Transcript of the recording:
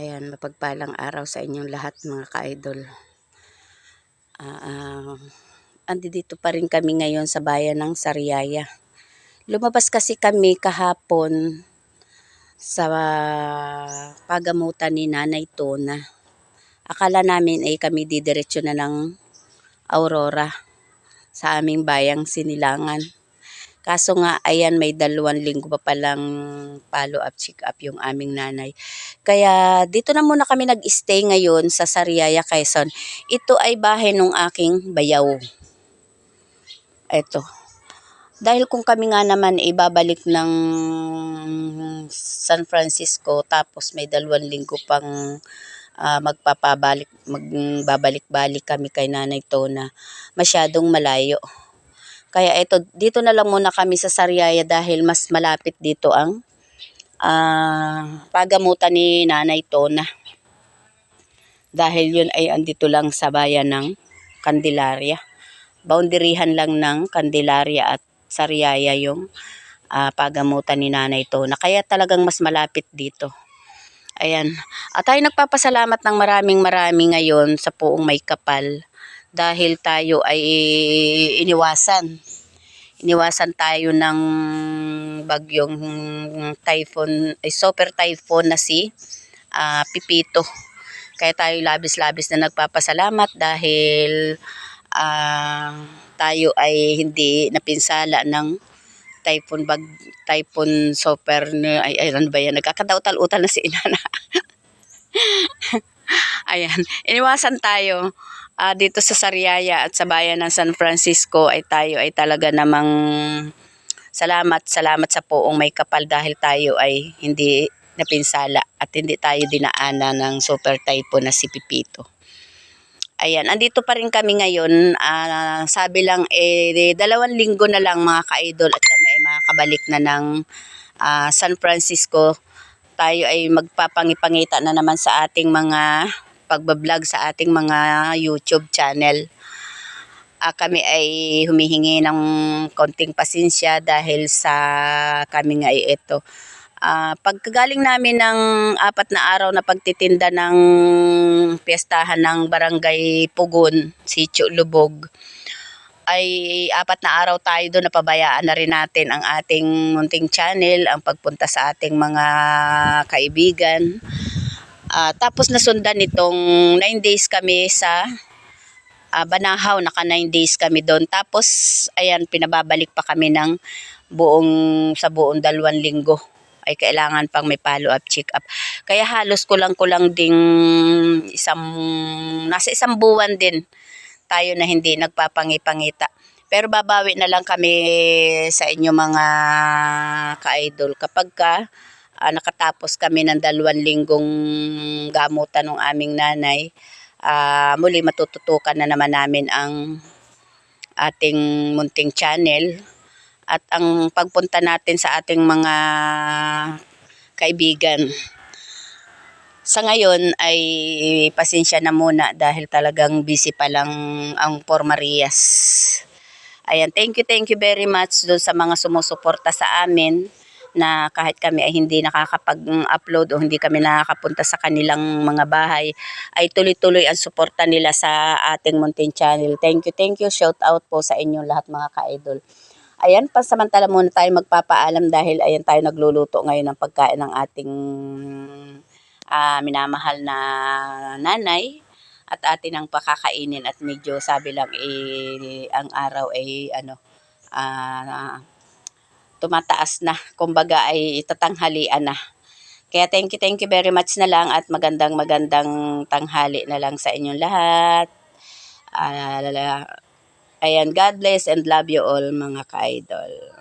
Ayan, mapagpalang araw sa inyong lahat mga ka-idol. Ah, ah, andi dito pa rin kami ngayon sa bayan ng Sariaya. Lumabas kasi kami kahapon sa pagamutan ni Nanay Tona. Akala namin ay kami didiretso na ng Aurora sa aming bayang Sinilangan. Kaso nga, ayan, may dalawang linggo pa palang follow-up, check-up yung aming nanay. Kaya dito na muna kami nag-stay ngayon sa Sariaya, Quezon. Ito ay bahay ng aking bayaw. Ito. Dahil kung kami nga naman ibabalik ng San Francisco tapos may dalawang linggo pang ah, magpapabalik magbabalik-balik kami kay Nanay Tona masyadong malayo kaya ito dito na lang muna kami sa Sariaya dahil mas malapit dito ang ah, pagamutan ni Nanay Tona dahil yun ay andito lang sa bayan ng Candelaria boundaryhan lang ng Candelaria at Sariaya yung ah, pagamutan ni Nanay Tona. Kaya talagang mas malapit dito. Ayan. At tayo nagpapasalamat ng maraming marami ngayon sa poong may kapal dahil tayo ay iniwasan. Iniwasan tayo ng bagyong typhoon, ay super typhoon na si ah, Pipito. Kaya tayo labis-labis na nagpapasalamat dahil ah, tayo ay hindi napinsala ng typhoon bag typhoon super ay, ay ano ba yan nagkakadautal-utal na si inana ayan iniwasan tayo ah, dito sa Sariaya at sa bayan ng San Francisco ay tayo ay talaga namang salamat salamat sa poong may kapal dahil tayo ay hindi napinsala at hindi tayo dinaanan ng super typhoon na si Pipito Ayan, andito pa rin kami ngayon. Ah, sabi lang, eh, dalawang linggo na lang mga ka-idol at kami ay makakabalik na ng ah, San Francisco. Tayo ay magpapangipangita na naman sa ating mga pagbablog sa ating mga YouTube channel. Ah, kami ay humihingi ng konting pasensya dahil sa kami nga ito Ah, pagkagaling namin ng apat na araw na pagtitinda ng piyestahan ng Barangay Pugon, Sitio Lubog, ay apat na araw tayo doon napabayaan na rin natin ang ating munting channel, ang pagpunta sa ating mga kaibigan. Ah, tapos nasundan nitong 9 days kami sa ah, Banahaw, naka 9 days kami doon. Tapos, ayan, pinababalik pa kami ng buong, sa buong dalawang linggo ay kailangan pang may follow-up, check-up. Kaya halos kulang-kulang ding isang, nasa isang buwan din tayo na hindi nagpapangipangita. Pero babawi na lang kami sa inyo mga ka-idol kapag ka ah, nakatapos kami ng dalawang linggong gamutan ng aming nanay. ah, muli matututukan na naman namin ang ating munting channel at ang pagpunta natin sa ating mga kaibigan. Sa ngayon ay pasensya na muna dahil talagang busy pa lang ang Por Marias. Ayan, thank you, thank you very much doon sa mga sumusuporta sa amin na kahit kami ay hindi nakakapag-upload o hindi kami nakakapunta sa kanilang mga bahay, ay tuloy-tuloy ang suporta nila sa ating Muntin Channel. Thank you, thank you. Shout out po sa inyong lahat mga ka-idol. Ayan, pasamantala muna tayo magpapaalam dahil ayan tayo nagluluto ngayon ng pagkain ng ating ah, minamahal na nanay at atin ang pakakainin at medyo sabi lang eh, ang araw ay ano ah, tumataas na. Kumbaga ay tatanghalian na. Kaya thank you thank you very much na lang at magandang magandang tanghali na lang sa inyong lahat. Ah, ayan God bless and love you all mga ka-idol